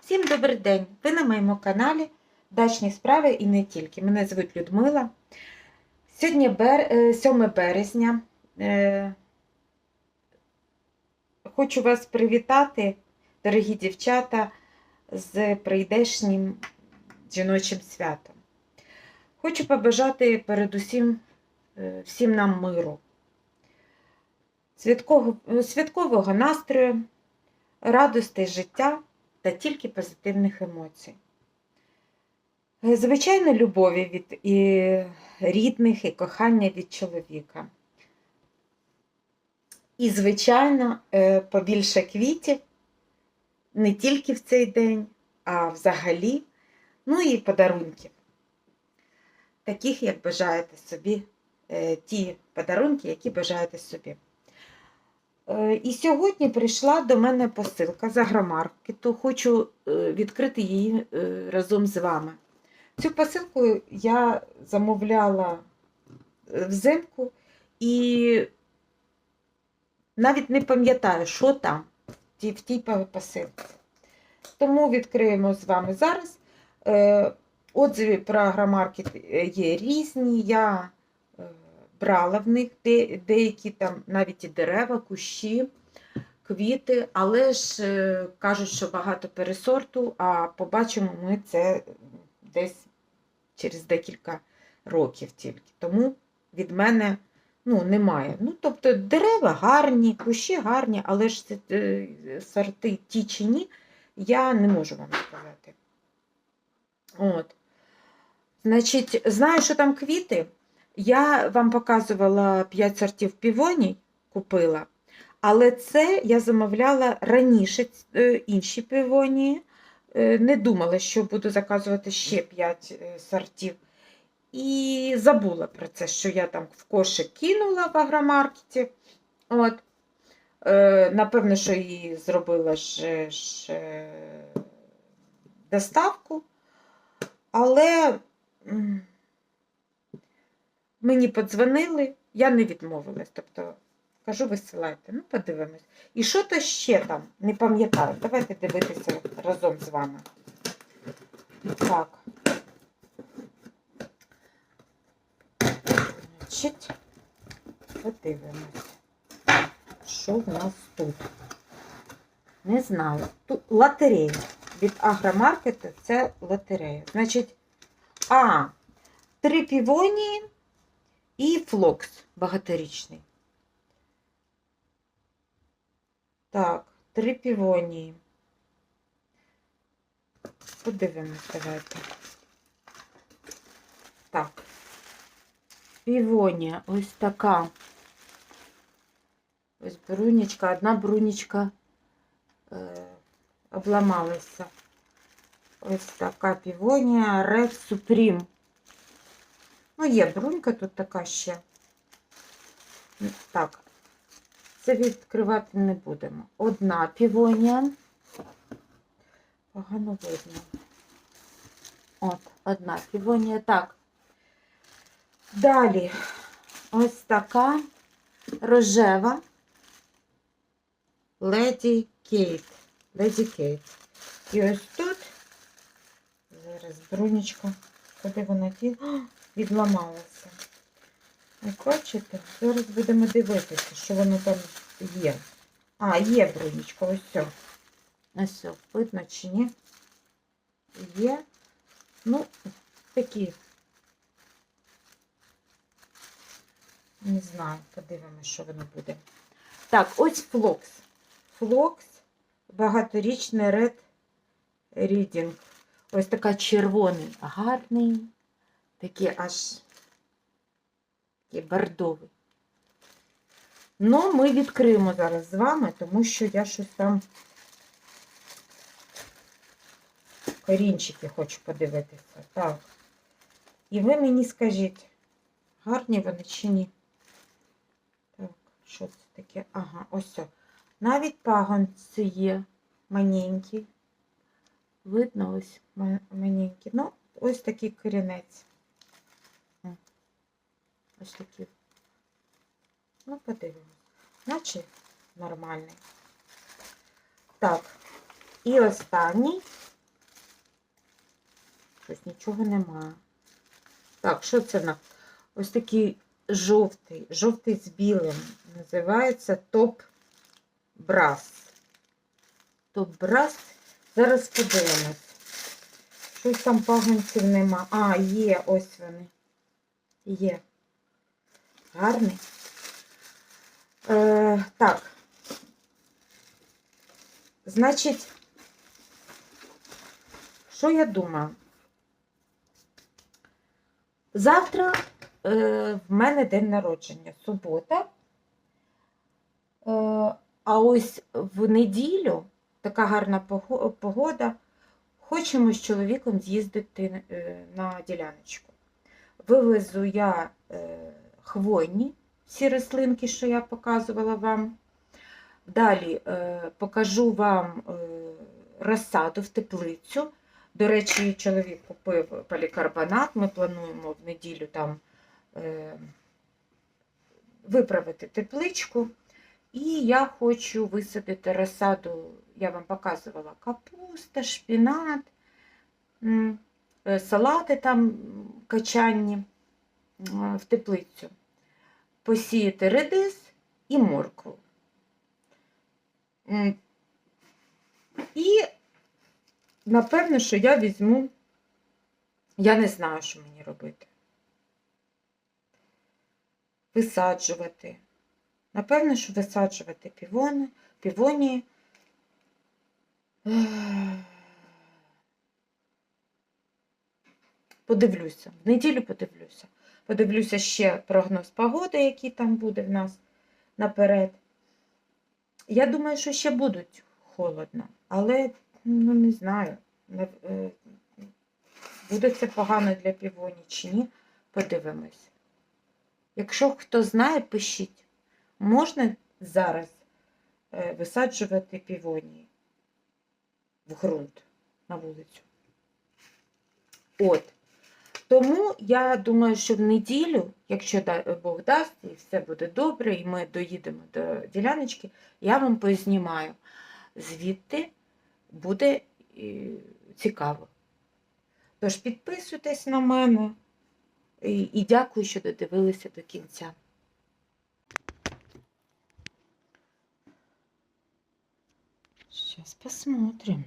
Всім добрий день! Ви на моєму каналі Дачні справи і не тільки. Мене звуть Людмила. Сьогодні бер... е, 7 березня. Е, Хочу вас привітати, дорогі дівчата, з прийдешнім жіночим святом. Хочу побажати передусім е, всім нам миру, святкового, настрою, радости життя та тільки позитивних емоцій. Е, Звичайно, любові від і рідних, і кохання від чоловіка. І, звичайно, е, побільше квітів не тільки в цей день, а взагалі, ну і подарунків. Таких, як бажаєте собі, е, ті подарунки, які бажаєте собі. Е, І сьогодні прийшла до мене посилка з агромаркету. Хочу е, відкрити її е, разом з вами. Цю посилку я замовляла взимку і навіть не пам'ятаю, що там в тій, посилці. Тому відкриємо з вами зараз. Отзиви про агромаркет є різні. Я брала в них де, деякі там навіть і дерева, кущі, квіти, але ж е, кажуть, що багато пересорту, а побачимо ми це десь через декілька років тільки. Тому від мене ну, немає. Ну, тобто дерева гарні, кущі гарні, але ж е, сорти ті чи ні, я не можу вам сказати. От. Значить, знаю, що там квіти. Я вам показувала 5 сортів півоній, купила, але це я замовляла раніше е, інші півонії. Е, Не думала, що буду заказувати ще 5 сортів. І забула про це, що я там в кошик кинула в агромаркеті. От. Е, Напевно, що її зробила ж, ж е, доставку. Але мені подзвонили, я не відмовилась. Тобто, кажу, висилайте, ну, подивимось. І що то ще там, не пам'ятаю. Давайте дивитися разом з вами. Так. Значить, подивимось, що в нас тут. Не знаю. Тут лотерея. Від агромаркету це лотерея. Значить, а, три півонії і флокс багаторічний. Так, три півонії. Подивимось, давайте. Так. Півонія ось така. Ось брунічка, одна брунічка е, обламалася. Ось така півонія Red Supreme. Ну, є брунька тут така ще. Так, це відкривати не будемо. Одна півонія. Погано видно. От, одна півонія. Так. Далі ось така рожева Леді Кейт. Леді Кейт. І ось тут, зараз брунечка, куди вона ті, відламалася. Ви бачите? Зараз будемо дивитися, що воно там є. А, є брунечка, ось все. Ось все, видно чи ні? Є. Ну, такі. Не знаю, подивимося, що воно буде. Так, ось флокс. Флокс, багаторічний Red Reading. Ось така червоний, гарний, такий аж такий бордовий. Ну, ми відкриємо зараз з вами, тому що я щось там корінчики хочу подивитися. Так. І ви мені скажіть, гарні вони чи ні? Так, що це таке? Ага, ось. все. Навіть пагонці є маленькі. Видно ось ма- маленькі. Ну, ось такий корінець. Ось такий. Ну, подивимось. Наче нормальний. Так. І останній щось нічого нема. Так, що це на? Ось такий жовтий, жовтий з білим. Називається топ брас. Топ брас. Зараз подивимось. Щось там пагонців нема. А, є, ось вони. Є. Гарний. Е, так. Значить, що я думаю? Завтра е, в мене день народження, субота. Е, а ось в неділю така гарна погода. Хочемо з чоловіком з'їздити е, на діляночку. Вивезу я е, хвойні, всі рослинки, що я показувала вам. Далі е, покажу вам е, розсаду в теплицю. До речі, чоловік купив полікарбонат. Ми плануємо в неділю там е, виправити тепличку. І я хочу висадити розсаду, я вам показувала капуста, шпінат, е, салати там качанні в теплицю. Посіяти редис і моркву. І напевно, що я візьму, я не знаю, що мені робити. Висаджувати. Напевно, що висаджувати півони, півонії. Подивлюся, в неділю подивлюся. Подивлюся ще прогноз погоди, який там буде в нас наперед. Я думаю, що ще будуть холодно, але ну не знаю, е, буде це погано для півоні чи ні. Подивимось. Якщо хто знає, пишіть. Можна зараз е, висаджувати півонії в ґрунт на вулицю. От. Тому я думаю, що в неділю, якщо Бог дасть, і все буде добре, і ми доїдемо до діляночки, я вам познімаю. Звідти буде цікаво. Тож підписуйтесь на мене і, і дякую, що додивилися до кінця. Сейчас посмотрим.